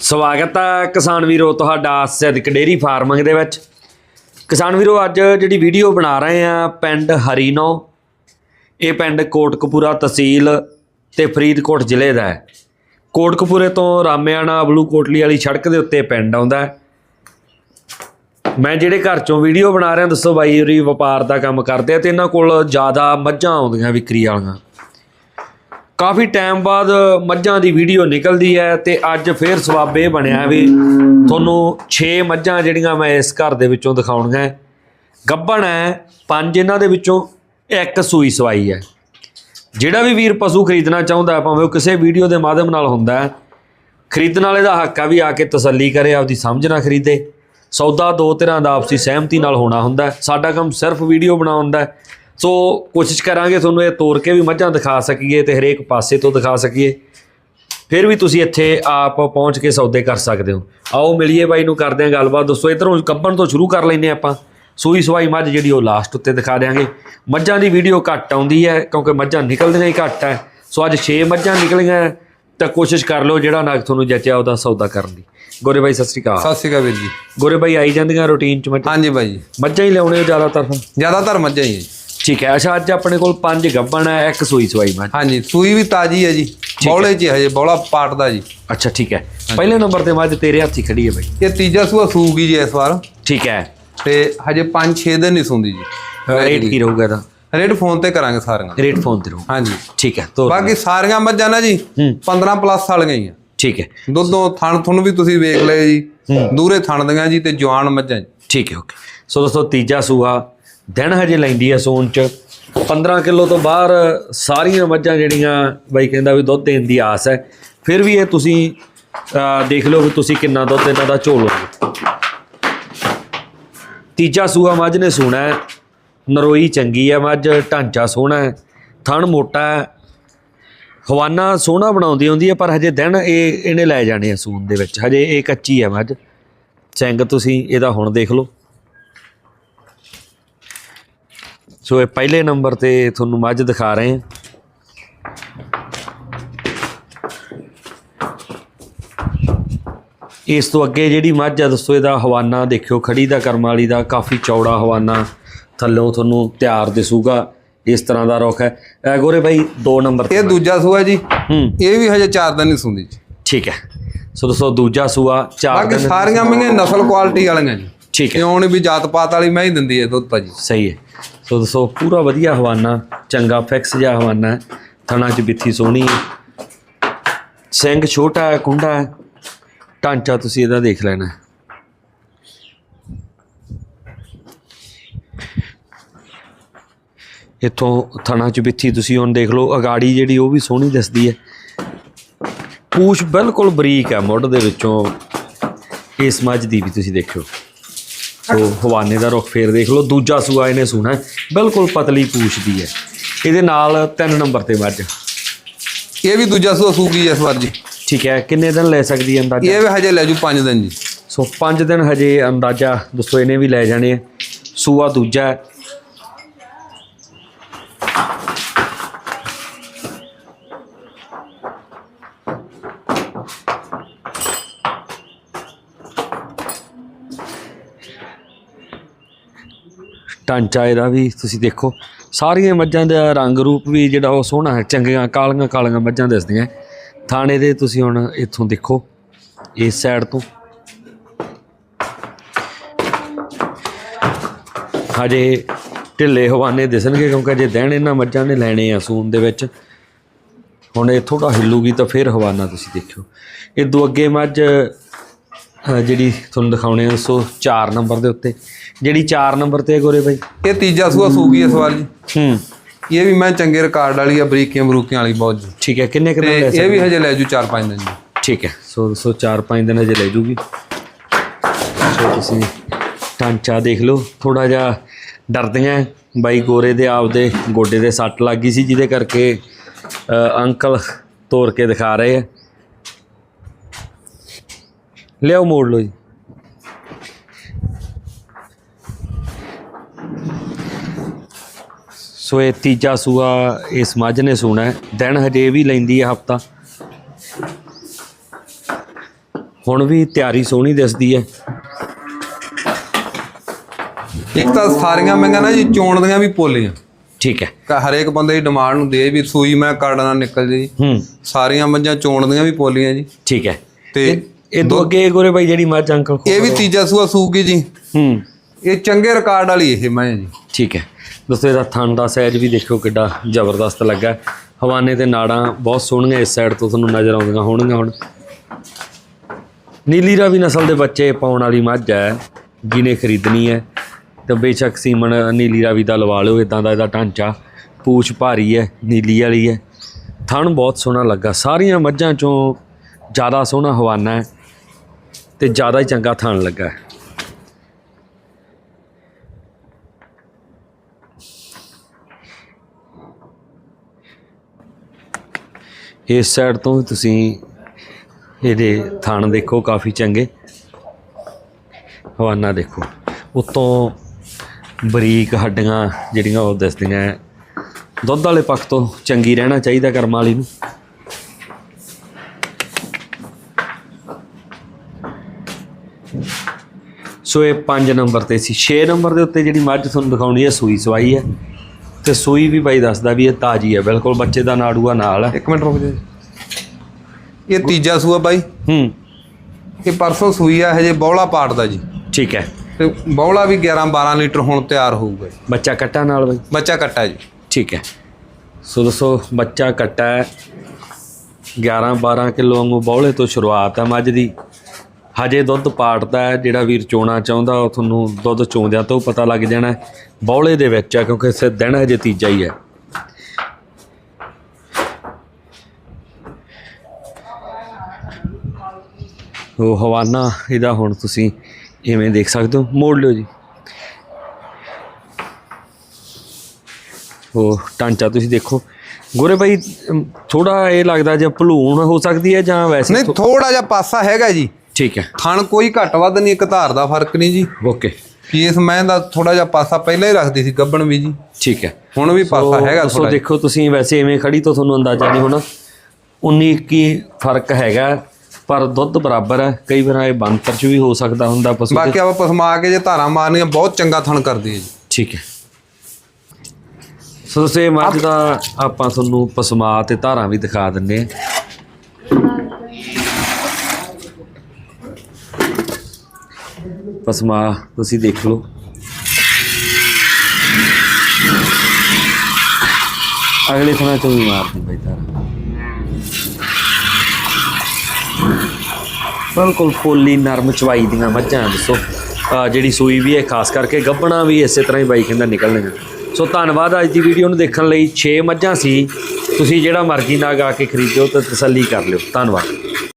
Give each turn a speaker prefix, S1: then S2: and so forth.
S1: ਸਵਾਗਤ ਹੈ ਕਿਸਾਨ ਵੀਰੋ, ਤੁਹਾਡਾ ਸਿੱਧਕ ਡੇਰੀ ਫਾਰਮਿੰਗ ਦੇ ਵਿੱਚ। ਕਿਸਾਨ ਵੀਰੋ, ਅੱਜ ਜਿਹੜੀ ਵੀਡੀਓ ਬਣਾ ਰਹੇ ਆ, ਪਿੰਡ ਹਰੀਨੋ। ਇਹ ਪਿੰਡ ਕੋਟਕਪੂਰਾ ਤਹਿਸੀਲ ਤੇ ਫਰੀਦਕੋਟ ਜ਼ਿਲ੍ਹੇ ਦਾ ਹੈ। ਕੋਟਕਪੂਰੇ ਤੋਂ ਰਾਮਿਆਣਾ ਅਬਲੂ ਕੋਟਲੀ ਵਾਲੀ ਸੜਕ ਦੇ ਉੱਤੇ ਪਿੰਡ ਆਉਂਦਾ ਹੈ। ਮੈਂ ਜਿਹੜੇ ਘਰ ਚੋਂ ਵੀਡੀਓ ਬਣਾ ਰਿਹਾ, ਦੱਸੋ ਬਾਈ ਹੋਰੀ ਵਪਾਰ ਦਾ ਕੰਮ ਕਰਦੇ ਆ ਤੇ ਇਹਨਾਂ ਕੋਲ ਜ਼ਿਆਦਾ ਮੱਝਾਂ ਆਉਂਦੀਆਂ ਵਿਕਰੀ ਵਾਲੀਆਂ। ਕਾਫੀ ਟਾਈਮ ਬਾਅਦ ਮੱਝਾਂ ਦੀ ਵੀਡੀਓ ਨਿਕਲਦੀ ਹੈ ਤੇ ਅੱਜ ਫੇਰ ਸਵਾਬ ਇਹ ਬਣਿਆ ਵੀ ਤੁਹਾਨੂੰ 6 ਮੱਝਾਂ ਜਿਹੜੀਆਂ ਮੈਂ ਇਸ ਘਰ ਦੇ ਵਿੱਚੋਂ ਦਿਖਾਉਣੀਆਂ ਹੈ। ਗੱਭਣ ਹੈ, ਪੰਜ ਇਹਨਾਂ ਦੇ ਵਿੱਚੋਂ ਇੱਕ ਸੂਈ ਸਵਾਈ ਹੈ। ਜਿਹੜਾ ਵੀ ਵੀਰ ਪਸ਼ੂ ਖਰੀਦਣਾ ਚਾਹੁੰਦਾ ਭਾਵੇਂ ਉਹ ਕਿਸੇ ਵੀਡੀਓ ਦੇ ਮਾਧਿਅਮ ਨਾਲ ਹੁੰਦਾ ਖਰੀਦਣ ਵਾਲੇ ਦਾ ਹੱਕ ਆ ਵੀ ਆ ਕੇ ਤਸੱਲੀ ਕਰੇ, ਆਪਦੀ ਸਮਝ ਨਾਲ ਖਰੀਦੇ। ਸੌਦਾ ਦੋ ਤਰ੍ਹਾਂ ਦਾ ਆਪਸੀ ਸਹਿਮਤੀ ਨਾਲ ਹੋਣਾ ਹੁੰਦਾ ਸਾਡਾ ਕੰਮ ਸਿਰਫ ਵੀਡੀਓ ਬਣਾਉਣ ਦਾ ਸੋ ਕੋਸ਼ਿਸ਼ ਕਰਾਂਗੇ ਤੁਹਾਨੂੰ ਇਹ ਤੋੜ ਕੇ ਵੀ ਮੱਝਾਂ ਦਿਖਾ ਸਕੀਏ ਤੇ ਹਰੇਕ ਪਾਸੇ ਤੋਂ ਦਿਖਾ ਸਕੀਏ। ਫਿਰ ਵੀ ਤੁਸੀਂ ਇੱਥੇ ਆਪ ਪਹੁੰਚ ਕੇ ਸੌਦੇ ਕਰ ਸਕਦੇ ਹੋ। ਆਓ ਮਿਲੀਏ ਬਾਈ ਨੂੰ ਕਰਦੇ ਹਾਂ ਗੱਲਬਾਤ। ਦੋਸਤੋ ਇਧਰੋਂ ਕੱਪਣ ਤੋਂ ਸ਼ੁਰੂ ਕਰ ਹਾਂ ਆਪਾਂ। ਸੂਈ ਸਵਾਈ ਮੱਝ ਜਿਹੜੀ ਉਹ ਲਾਸਟ ਉੱਤੇ ਦਿਖਾ ਦਿਆਂਗੇ। ਮੱਝਾਂ ਦੀ ਵੀਡੀਓ ਘੱਟ ਆਉਂਦੀ ਹੈ ਕਿਉਂਕਿ ਮੱਝਾਂ ਨਿਕਲਦੀਆਂ ਹੀ ਘੱਟ ਹੈ। ਸੋ ਅੱਜ 6 ਮੱਝਾਂ ਨਿਕਲੀਆਂ ਤਾਂ ਕੋਸ਼ਿਸ਼ ਕਰ ਲਓ ਜਿਹੜਾ ਨਾਗ ਤੁਹਾਨੂੰ ਜੱਚਿਆ ਉਹਦਾ ਸੌਦਾ ਕਰਨ ਦੀ। ਗੋਰੇ ਬਾਈ ਸਤਿ ਸ਼੍ਰੀ ਅਕਾਲ।
S2: ਸਤਿ ਸ਼੍ਰੀ ਅਕਾਲ ਵੀਰ ਜੀ।
S1: ਗੋਰੇ ਬਾਈ ਆਈ ਜਾਂਦੀਆਂ ਰੂਟੀਨ ਚ ਮੱਝ?
S2: ਹਾਂਜੀ ਬਾਈ।
S1: ਮੱਝਾਂ ਹੀ ਲਿਆਉਣੇ ਜ਼ਿਆਦਾਤਰ
S2: ਜ਼ਿਆਦਾਤਰ ਮੱਝਾਂ ਹੀ ਹੈ
S1: ਠੀਕ ਹੈ ਅੱਛਾ ਅੱਜ ਆਪਣੇ ਕੋਲ ਪੰਜ ਗੱਭਣ ਹੈ ਇੱਕ ਸੂਈ ਸਵਾਈ ਮੱਝ
S2: ਹਾਂਜੀ ਸੂਈ ਵੀ ਤਾਜੀ ਹੈ ਜੀ ਬੌਲੇ 'ਚ ਹਜੇ ਬੌਲਾ ਪਾਟਦਾ ਜੀ।
S1: ਅੱਛਾ ਠੀਕ ਹੈ। ਪਹਿਲੇ ਨੰਬਰ ਤੇ ਮੱਝ ਤੇਰੇ ਹੱਥੀ ਖੜੀ ਹੈ ਬਾਈ।
S2: ਇਹ ਤੀਜਾ ਸੂਆ ਸੂਗੀ ਜੀ ਇਸ ਵਾਰ।
S1: ਠੀਕ ਹੈ।
S2: ਤੇ ਹਜੇ 5-6 ਦਿਨ ਨਹੀਂ ਸੁੰਦੀ ਜੀ।
S1: ਰੇਟ ਕੀ ਰਹੂਗਾ ਇਹਦਾ?
S2: ਰੇਟ ਫੋਨ ਤੇ ਕਰਾਂਗੇ ਸਾਰੀਆਂ
S1: ਰੇਟ ਫੋਨ ਤੇ ਰਹੂ।
S2: ਹਾਂਜੀ।
S1: ਠੀਕ ਹੈ ਤੋਰ
S2: ਬਾਕੀ ਸਾਰੀਆਂ ਮੱਝਾਂ ਨਾ ਜੀ
S1: ਹੂੰ।
S2: 15 ਪਲੱਸ ਵਾਲੀਆਂ ਹੀ ਆ।
S1: ਠੀਕ ਹੈ।
S2: ਦੁੱਧੋਂ ਥਣ ਤੁਹਾਨੂੰ ਵੀ ਤੁਸੀਂ ਵੇਖ ਲਏ ਜੀ। ਦੂਰੇ ਥਣ ਦੀਆਂ ਜੀ ਤੇ ਜਵਾਨ ਮੱਝਾਂ
S1: ਠੀਕ ਹੈ ਓਕੇ। ਸੋ ਦੋਸਤੋ ਤੀਜਾ ਸੂਆ ਦਿਨ ਹਜੇ ਲੈਂਦੀ ਹੈ ਸੂਨ ਚ। 15 ਕਿਲੋ ਤੋਂ ਬਾਹਰ ਸਾਰੀਆਂ ਮੱਝਾਂ ਜਿਹੜੀਆਂ ਬਾਈ ਕਹਿੰਦਾ ਵੀ ਦੁੱਧ ਦੇਣ ਦੀ ਆਸ ਹੈ। ਫਿਰ ਵੀ ਇਹ ਤੁਸੀਂ ਦੇਖ ਲਓ ਵੀ ਤੁਸੀਂ ਕਿੰਨਾ ਦੁੱਧ ਇਹਨਾਂ ਦਾ ਝੋਲੋਗੇ ਤੀਜਾ ਸੂਆ ਮੱਝ ਨੇ ਸੂਣਾ ਹੈ। ਨਰੋਈ ਚੰਗੀ ਹੈ ਮੱਝ, ਢਾਂਚਾ ਸੋਹਣਾ ਹੈ। ਥਣ ਮੋਟਾ ਹੈ। ਹਵਾਨਾ ਸੋਹਣਾ ਬਣਾਉਂਦੀ ਹੁੰਦੀ ਹੈ, ਪਰ ਹਜੇ ਦਿਨ ਇਹ, ਇਹਨੇ ਲੈ ਜਾਣੇ ਆ ਸੂਨ ਦੇ ਵਿੱਚ। ਹਜੇ ਇਹ ਕੱਚੀ ਹੈ ਮੱਝ। ਚੰਗ ਤੁਸੀਂ ਇਹਦਾ ਹੁਣ ਦੇਖ ਲਓ। ਸੋ ਇਹ ਪਹਿਲੇ ਨੰਬਰ ਤੇ ਤੁਹਾਨੂੰ ਮੱਝ ਦਿਖਾ ਰਹੇ। ਹਾਂ ਇਸ ਤੋਂ ਅੱਗੇ ਜਿਹੜੀ ਮੱਝ ਆ ਦੋਸਤੋ ਇਹਦਾ ਹਵਾਨਾ ਦੇਖਿਓ ਖੜੀ ਦਾ ਕਰਮ ਵਾਲੀ ਦਾ ਕਾਫੀ ਚੌੜਾ ਹਵਾਨਾ ਥੱਲੋਂ ਤੁਹਾਨੂੰ ਤਿਆਰ ਦਿਸੂਗਾ। ਇਸ ਤਰ੍ਹਾਂ ਦਾ ਰੁੱਖ ਹੈ। ਐ ਗੋਰੇ ਭਾਈ 2 ਨੰਬਰ ਤੇ
S2: ਇਹ ਦੂਜਾ ਸੂਆ ਜੀ।
S1: ਹੂੰ।
S2: ਇਹ ਵੀ ਹਜੇ 4 ਦਿਨ ਨਹੀਂ ਸੁੰਦੀ ਜੀ।
S1: ਠੀਕ ਹੈ। ਸੋ ਦੋਸਤੋ ਦੂਜਾ ਸੂਆ ਚਾਰ
S2: ਬਾਕੀ
S1: ਦਿਨ
S2: ਸਾਰੀਆਂ ਮੀਆਂ ਨਸਲ ਕੁਆਲਿਟੀ ਵਾਲੀਆਂ ਜੀ।
S1: ਠੀਕ ਹੈ।
S2: ਕਿਉਂ ਨਹੀਂ ਵੀ ਜਾਤ ਪਾਤ ਵਾਲੀ ਮੈਂ ਹੀ ਦਿੰਦੀ ਹੈ ਦੁੱਧ ਭਾਜੀ
S1: ਸਹੀ ਹੈ। ਸੋ ਦੱਸੋ ਪੂਰਾ ਵਧੀਆ ਹਵਾਨਾ, ਚੰਗਾ ਫਿਕਸ ਜਿਹਾ ਹਵਾਨਾ ਹੈ। ਥਣਾ 'ਚ ਬਿੱਥੀ ਸੋਹਣੀ ਹੈ। ਸਿੰਘ ਛੋਟਾ ਹੈ, ਕੁੰਡਾ ਹੈ। ਢਾਂਚਾ ਤੁਸੀਂ ਇਹਦਾ ਦੇਖ ਲੈਣਾ ਇੱਥੋਂ ਥਣਾ 'ਚ ਬਿੱਥੀ ਤੁਸੀਂ ਹੁਣ ਦੇਖ ਲਓ, ਅਗਾੜੀ ਜਿਹੜੀ ਉਹ ਵੀ ਸੋਹਣੀ ਦਿਸਦੀ ਹੈ। ਪੂਛ ਬਿਲਕੁਲ ਬਰੀਕ ਹੈ, ਮੁੱਢ ਦੇ ਵਿੱਚੋਂ। ਇਸ ਮੱਝ ਦੀ ਵੀ ਤੁਸੀਂ ਦੇਖਿਓ। ਸੋ ਹਵਾਨੇ ਦਾ ਰੁੱਖ ਫੇਰ ਦੇਖ ਲਓ ਦੂਜਾ ਸੂਆ ਇਹਨੇ ਸੁਣਾ। ਬਿਲਕੁਲ ਪਤਲੀ ਪੂਛ ਦੀ ਹੈ। ਇਹਦੇ ਨਾਲ ਤਿੰਨ ਨੰਬਰ ਤੇ ਮੱਝ।
S2: ਇਹ ਵੀ ਦੂਜਾ ਸੂਆ ਸੂਗੀ ਇਸ ਵਾਰ ਜੀ।
S1: ਠੀਕ ਹੈ ਕਿੰਨੇ ਦਿਨ ਲੈ ਸਕਦੀ ਹੈ ਅੰਦਾਜ਼ਾ?
S2: ਇਹ ਵੀ ਹਜੇ ਲੈ ਜੂ 5 ਦਿਨ ਜੀ।
S1: ਸੋ 5 ਦਿਨ ਹਜੇ ਅੰਦਾਜ਼ਾ ਦੱਸੋ ਇਹਨੇ ਵੀ ਲੈ ਜਾਣੇ ਆ। ਸੂਆ ਦੂਜਾ ਢਾਂਚਾ ਇਹਦਾ ਵੀ ਤੁਸੀਂ ਦੇਖੋ। ਸਾਰੀਆਂ ਮੱਝਾਂ ਦਾ ਰੰਗ ਰੂਪ ਵੀ ਜਿਹੜਾ ਉਹ ਸੋਹਣਾ ਹੈ, ਚੰਗੀਆਂ, ਕਾਲੀਆਂ ਕਾਲੀਆਂ ਮੱਝਾਂ ਦਿਸਦੀਆਂ। ਥਾਣੇ ਦੇ ਤੁਸੀਂ ਹੁਣ ਇੱਥੋਂ ਦੇਖੋ, ਇਸ ਸਾਈਡ ਤੋਂ। ਹਜੇ ਢਿੱਲੇ ਹਵਾਨੇ ਦਿਸਣਗੇ ਕਿਉਂਕਿ ਜੇ ਦਿਨ ਇਹਨਾਂ ਮੱਝਾਂ ਨੇ ਲੈਣੇ ਆ ਸੂਨ ਦੇ ਵਿੱਚ। ਹੁਣ ਇਹ ਥੋੜਾ ਹਿੱਲੂਗੀ ਤਾਂ ਫਿਰ ਹਵਾਨਾ ਤੁਸੀਂ ਦੇਖਿਓ। ਇਹ ਦੋ ਅੱਗੇ ਮੱਝ ਜਿਹੜੀ ਤੁਹਾਨੂੰ ਦਿਖਾਉਣੇ ਆ ਸੋ 4 ਨੰਬਰ ਦੇ ਉੱਤੇ। ਜਿਹੜੀ 4 ਨੰਬਰ ਤੇ ਹੈ ਗੋਰੇ ਬਾਈ?
S2: ਇਹ ਤੀਜਾ ਸੂਆ ਸੂਗੀ ਇਸ ਵਾਰ ਜੀ।
S1: ਹੂੰ।
S2: ਇਹ ਵੀ ਮੈਂ ਚੰਗੇ ਰਿਕਾਰਡ ਵਾਲੀ ਆ ਬਰੀਕੀਆਂ ਬਰੂਕੀਆਂ ਵਾਲੀ ਬਹੁਤ ਜੀ।
S1: ਠੀਕ ਹੈ ਕਿੰਨੇ ਕਿੰਨੇ ਲੈ
S2: ਇਹ
S1: ਸਕਦੇ?
S2: ਵੀ ਹਜੇ ਲੈ ਜੂ 4-5 ਦਿਨ ਜੀ।
S1: ਠੀਕ ਹੈ ਸੋ ਸੋ 4-5 ਦਿਨ ਹਜੇ ਲੈ ਜੂਗੀ। ਸੋ ਤੁਸੀਂ ਢਾਂਚਾ ਦੇਖ ਲਓ ਥੋੜਾ ਜਿਹਾ ਡਰਦੀਆਂ। ਬਾਈ ਗੋਰੇ ਦੇ ਆਪਦੇ ਗੋਡੇ ਦੇ ਸੱਟ ਲੱਗ ਗਈ ਸੀ ਜਿਹਦੇ ਕਰਕੇ ਅੰਕਲ ਤੋੜ ਕੇ ਦਿਖਾ ਰਹੇ ਆ। ਲਿਆਓ ਮੋੜ ਲਓ ਜੀ। ਸੋ ਇਹ ਤੀਜਾ ਸੂਆ ਇਸ ਮੱਝ ਨੇ ਸੂਣਾ ਹੈ। ਦਿਨ ਹਜੇ ਵੀ ਲੈਂਦੀ ਹੈ ਹਫਤਾ। ਹੁਣ ਵੀ ਤਿਆਰੀ ਸੋਹਣੀ ਦਿਸਦੀ ਹੈ।
S2: ਇੱਕ ਤਾਂ ਸਾਰੀਆਂ ਮੰਗਾਂ ਨਾ ਜੀ ਚੋਣ ਦੀਆਂ ਵੀ ਪੋਲੀਆਂ।
S1: ਠੀਕ ਹੈ।
S2: ਕ- ਹਰੇਕ ਬੰਦੇ ਦੀ ਡਿਮਾਂਡ ਹੁੰਦੀ ਹੈ ਵੀ ਸੂਈ ਮੈਂ ਕਾੜਨਾ ਨਿਕਲ ਜੇ ਜੀ।
S1: ਹੂੰ।
S2: ਸਾਰੀਆਂ ਮੱਝਾਂ ਚੋਣ ਦੀਆਂ ਵੀ ਪੋਲੀਆਂ ਜੀ।
S1: ਠੀਕ ਹੈ।
S2: ਤੇ
S1: ਇਹ ਦੋ ਅੱਗੇ ਗੋਰੇ ਭਾਈ ਜਿਹੜੀ ਮੱਝ ਅੰਕਲ ਕੋਲ-
S2: ਇਹ ਵੀ ਤੀਜਾ ਸੂਆ ਸੂਗੀ ਜੀ।
S1: ਹੂੰ।
S2: ਇਹ ਚੰਗੇ ਰਿਕਾਰਡ ਵਾਲੀ ਇਹ ਮੈਂ ਜੀ।
S1: ਠੀਕ ਹੈ। ਦੋਸਤੋ ਇਹਦਾ ਥਣ ਦਾ ਸਾਈਜ਼ ਵੀ ਦੇਖੋ ਕਿੱਡਾ ਜ਼ਬਰਦਸਤ ਲੱਗਾ। ਹਵਾਨੇ ਤੇ ਨਾੜਾਂ ਬਹੁਤ ਸੋਹਣੀਆਂ ਇਸ ਸਾਈਡ ਤੋਂ ਤੁਹਾਨੂੰ ਨਜ਼ਰ ਆਉਂਦੀਆਂ ਹੋਣਗੀਆਂ ਹੁਣ। ਨੀਲੀ ਰਾਵੀ ਨਸਲ ਦੇ ਬੱਚੇ ਪਾਉਣ ਵਾਲੀ ਮੱਝ ਹੈ ਜਿਹਨੇ ਖਰੀਦਣੀ ਹੈ। ਤੇ ਬੇਸ਼ੱਕ ਸੀਮਨ ਨੀਲੀ ਰਾਵੀ ਦਾ ਲਵਾ ਲਓ ਇਦਾਂ ਦਾ ਇਹਦਾ ਢਾਂਚਾ ਪੂਛ ਭਾਰੀ ਹੈ ਨੀਲੀ ਵਾਲੀ ਹੈ। ਥਣ ਬਹੁਤ ਸੋਹਣਾ ਲੱਗਾ। ਸਾਰੀਆਂ ਮੱਝਾਂ ਚੋਂ ਜ਼ਿਆਦਾ ਸੋਹਣਾ ਹਵਾਨਾ ਹੈ। ਤੇ ਜ਼ਿਆਦਾ ਹੀ ਚੰਗਾ ਥਣ ਲੱਗਾ। ਹੈ ਇਸ ਸਾਈਡ ਤੋਂ ਵੀ ਤੁਸੀਂ ਇਹਦੇ ਥਣ ਦੇਖੋ, ਕਾਫੀ ਚੰਗੇ। ਹਵਾਨਾ ਦੇਖੋ। ਉਤੋਂ ਬਰੀਕ ਹੱਡੀਆਂ ਜਿਹੜੀਆਂ ਉਹ ਦਿਸਦੀਆਂ। ਦੁੱਧ ਵਾਲੇ ਪੱਖ ਤੋਂ ਚੰਗੀ ਰਹਿਣਾ ਚਾਹੀਦਾ ਕਰਮ ਵਾਲੀ ਨੂੰ। ਸੋ ਇਹ 5 ਨੰਬਰ ਤੇ ਸੀ। 6 ਨੰਬਰ ਦੇ ਉੱਤੇ ਜਿਹੜੀ ਮੱਝ ਤੁਹਾਨੂੰ ਦਿਖਾਉਣੀ ਹੈ ਸੂਈ ਸਵਾਈ ਹੈ। ਤੇ ਸੂਈ ਵੀ ਬਾਈ ਦੱਸਦਾ ਵੀ ਇਹ ਤਾਜੀ ਹੈ ਬਿਲਕੁਲ ਬੱਚੇ ਦਾ ਨਾੜੂਆ ਨਾਲ। ਹੈ
S2: ਇੱਕ ਮਿੰਟ ਰੁਕ ਜਾ। ਇਹ ਤੀਜਾ ਸੂਆ ਬਾਈ।
S1: ਹੂੰ।
S2: ਇਹ ਪਰਸੋਂ ਸੂਈ ਆ ਹਜੇ ਬੌਲਾ ਪਾੜਦਾ ਜੀ।
S1: ਠੀਕ ਹੈ।
S2: ਤੇ ਬੌਲਾ ਵੀ 11 12 ਲੀਟਰ ਹੁਣ ਤਿਆਰ ਹੋਊਗਾ ਜੀ।
S1: ਬੱਚਾ ਕੱਟਾ ਨਾਲ ਬਾਈ?
S2: ਬੱਚਾ ਕੱਟਾ ਜੀ।
S1: ਠੀਕ ਹੈ। ਸੋ ਦੋਸਤੋ ਬੱਚਾ ਕੱਟਾ ਹੈ। 11 12 ਕਿਲੋ ਵਾਂਗੂ ਬੌਲੇ ਤੋਂ ਸ਼ੁਰੂਆਤ ਹੈ ਮੱਝ ਦੀ। ਹਜੇ ਦੁੱਧ ਪਾੜਦਾ ਹੈ ਜਿਹੜਾ ਵੀਰ ਚੋਣਾ ਚਾਹੁੰਦਾ ਉਹ ਤੁਹਾਨੂੰ ਦੁੱਧ ਚੋਂਦਿਆਂ ਤੋਂ ਪਤਾ ਲੱਗ ਜਾਣਾ। ਬੌਲੇ ਦੇ ਵਿੱਚ ਹੈ ਕਿਉਂਕਿ ਇਸੇ ਦਿਨ ਹਜੇ ਤੀਜਾ ਹੀ ਹੈ। ਉਹ ਹਵਾਨਾ ਇਹਦਾ ਹੁਣ ਤੁਸੀਂ ਇਵੇਂ ਦੇਖ ਸਕਦੇ ਹੋ। ਮੋੜ ਲਿਓ ਜੀ। ਉਹ ਟਾਂਚਾ ਤੁਸੀਂ ਦੇਖੋ। ਗੋਰੇ ਭਾਈ ਥੋੜਾ ਇਹ ਲੱਗਦਾ ਜੇ ਭਲੂਣ ਹੋ ਸਕਦੀ ਹੈ ਜਾਂ ਵੈਸੇ
S2: ਨਹੀਂ ਥੋੜਾ ਜਿਹਾ ਪਾਸਾ ਹੈਗਾ ਜੀ।
S1: ਠੀਕ ਹੈ।
S2: ਥਣ ਕੋਈ ਘੱਟ ਵੱਧ ਨਹੀਂ ਇੱਕ ਧਾਰ ਦਾ ਫ਼ਰਕ ਨਹੀਂ ਜੀ।
S1: ਓਕੇ।
S2: ਕਿ ਇਸ ਮੈਂ ਦਾ ਥੋੜਾ ਜਿਹਾ ਪਾਸਾ ਪਹਿਲਾਂ ਹੀ ਰੱਖਦੀ ਸੀ ਗੱਬਣ ਵੀ ਜੀ।
S1: ਠੀਕ ਹੈ।
S2: ਹੁਣ ਵੀ ਪਾਸਾ
S1: ਸੋ-
S2: ਹੈਗਾ
S1: ਸੋ
S2: ਥੋੜਾ
S1: ਦੇਖੋ ਤੁਸੀਂ ਵੈਸੇ ਐਵੇਂ ਖੜੀ ਤੋਂ ਤੁਹਾਨੂੰ ਅੰਦਾਜ਼ਾ ਨਹੀਂ ਹੋਣਾ। 19 ਕੀ ਫ਼ਰਕ ਹੈਗਾ ਪਰ ਦੁੱਧ ਬਰਾਬਰ ਹੈ। ਕਈ ਵਾਰ ਇਹ ਬੰਤਰ ਚ ਵੀ ਹੋ ਸਕਦਾ ਹੁੰਦਾ ਪਸ਼ੂ
S2: ਬਾਕੀ ਆਪਾਂ ਪਸਮਾ ਕੇ ਜੇ ਧਾਰਾਂ ਮਾਰਨੀਆਂ ਬਹੁਤ ਚੰਗਾ ਥਣ ਕਰਦੀ ਹੈ ਜੀ।
S1: ਠੀਕ ਹੈ। ਸੋ ਸੇ ਮੱਝ ਦਾ ਆਪਾਂ ਤੁਹਾਨੂੰ ਪਸਮਾ ਤੇ ਧਾਰਾਂ ਵੀ ਦਿਖਾ ਦਿੰਨੇ ਆ ਪਸਮਾ ਤੁਸੀਂ ਦੇਖ ਲਓ। ਅਗਲੇ ਥਾਂ ਤੋਂ ਵੀ ਮਾਰਦੀ ਬਈ ਧਾਰਾਂ ਬਿਲਕੁਲ ਫੁੱਲੀ ਨਰਮ ਚਵਾਈ ਦੀਆਂ ਮੱਝਾਂ, ਦੱਸੋ। ਜਿਹੜੀ ਸੂਈ ਵੀ ਹੈ, ਖਾਸ ਕਰਕੇ ਗੱਬਣਾ ਵੀ ਇਸੇ ਤਰ੍ਹਾਂ ਹੀ ਬਾਈ ਕਹਿੰਦਾ ਨਿਕਲਣਗੀਆਂ ਸੋ ਧੰਨਵਾਦ, ਅੱਜ ਦੀ ਵੀਡੀਓ ਨੂੰ ਦੇਖਣ ਲਈ। 6 ਮੱਝਾਂ ਸੀ। ਤੁਸੀਂ ਜਿਹੜਾ ਮਰਜ਼ੀ ਨਾਗ ਆ ਕੇ ਖਰੀਦਿਓ ਤਾਂ ਤਸੱਲੀ ਕਰ ਲਿਓ। ਧੰਨਵਾਦ।